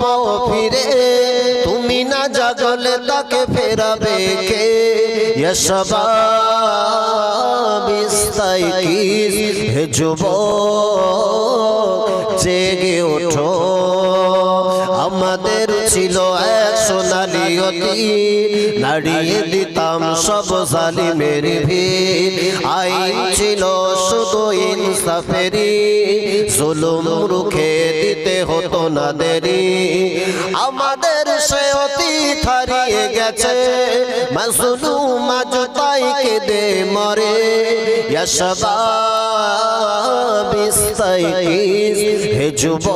পাবো ফিরে। তুমি না জাগলে তাকে ফেরাবে কে? হে যুবক, জেগে ওঠো। আমাদের ছিল এক সোনালি অতি। নাড়িয়ে দিতাম সব জালিমের ভিড়। আইন ছিল শুধু ইনসাফেরি জুলুম রুখে দেরি আমাদের সে অতি হারিয়ে গেছে। মাজলুম আজ তাই কেঁদে মরে। ইয়াশবা বিস্তাইকিস হে যুবক,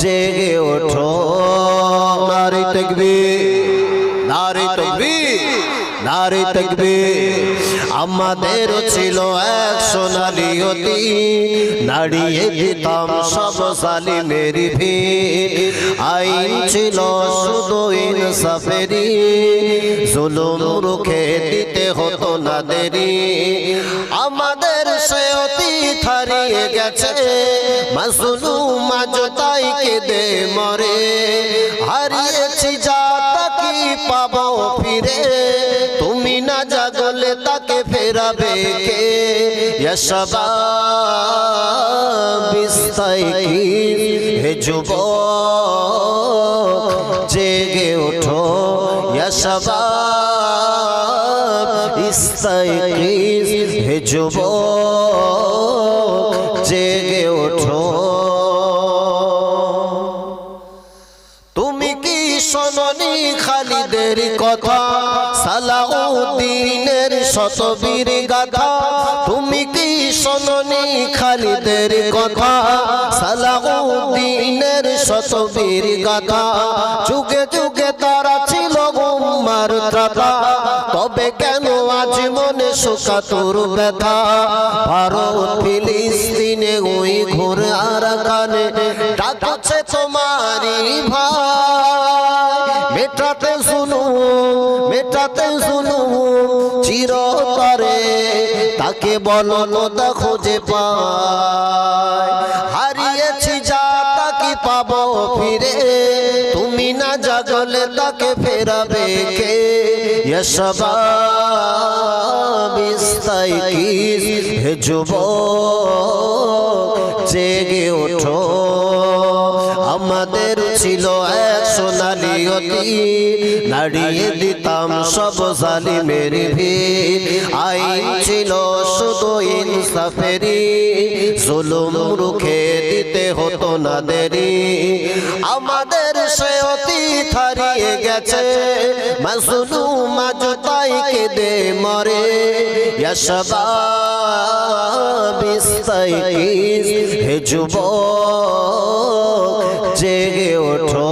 জেগে ওঠো। নারী তকবীর, নারী নারী তকবীর। আমাদের ছিল এক সোনালি অতি। নাড়িয়ে দিতাম সব সালিমের ভিড়। আইন ছিল শুধু ইনসাফেরি জুলুম রুখে দিতে হতো না দেরি। আমাদের সে অতি হারিয়ে গেছে। মাসুলুম আজ তাই কেঁদে মরে। হারিয়েছি যা তাকি পাবো ফিরে। তুমি না জাগলে তাকে ফেরাবে কে? হে যুব জেগে ওঠো। সবা ইস্তাই হে যুবক কি শোনি খালিদের কথা। সালাউদ্দিনের শতবীর গাথা। তুমি কি শোনি খালিদের কথা? সালাউদ্দিনের শতবীর গাথা। যুগে যুগে তারা ছিল উম্মার ত্রাতা। তবে কেন আজ মনে শোকাতুর ব্যথা? ভারত, ফিলিস্তিনে ওই ঘোর আর কানে ডাকছে তোমারি ভাই। মেটাতে শুনু মেটাতে শুনু, চিরতরে তাকে বলো দেখো যে পায়। হারিয়েছি যা তাকে পাব ফিরে, তুমি না জাগলে তাকে ফেরাবে কে? বিস্তাই হে যুব জেগে ওঠো। সোনালি অতীত নাড়িয়ে দিতাম সব জালিমের ভিড়। আইন ছিল শুধু ইনসাফেরি জুলুম রুখে দিতে হতো না দেরি। আমাদের সে অতীত হারিয়ে গেছে মাসুলু মাজতাই কেঁদে মরে। বিস্তাই হে যুব জেগে ওঠো।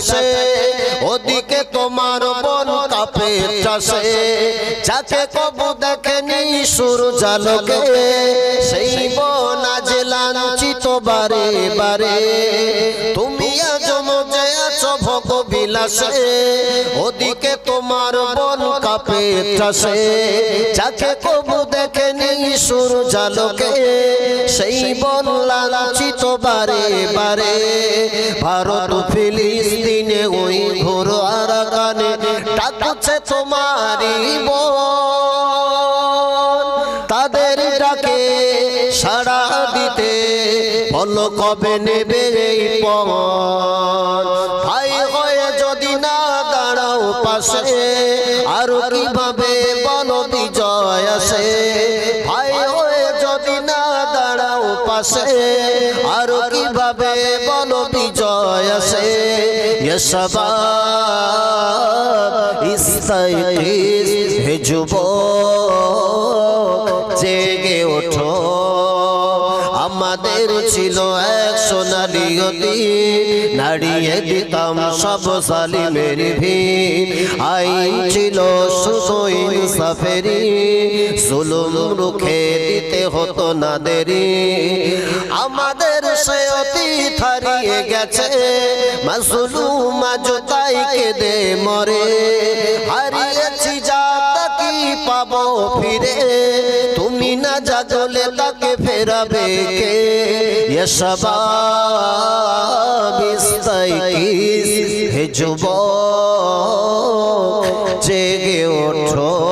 বিলাসে ওদিকে তোমার বন কাপে চাষে। যাকে কবু দেখেনি সুর জালকে সেই বন আজ লাঞ্ছিত বারে বারে। তুমি আজ মজে আছো ভোগ বিলাসে, ওদিকে তোমার বন কাপে চাষে। যাকে কবু দেখেনি সুর জালকে সেই বন লাঞ্ছিত বারে বারে। ভারত ফিলিস্তিনে ওই ঘোর আর গানে ডাকছে তোমারি তাদের ডাকে সাড়া দিতে, বলো কবে নেবে এই পণ ভাই হয়ে যদি না দাঁড়াও পাশে, আর কীভাবে يا شباب استيقظ হে যুব জেগে ওঠো আমাদের ছিল এক সোনালি অতীত নাড়িয়ে দিতাম সব সালিমের ভিড় আই ছিল সুসই সাফেরি সুলুম রুখে হতো না দেরি। আমাদের সে অতীত হারিয়ে গেছে। মাসুলুমা জোতাই মরে। হারিয়েছি যা কি পাবো ফিরে? তুমি না জাগলে তাকে ফেরাবে কে? হে যুব জেগে ওঠো।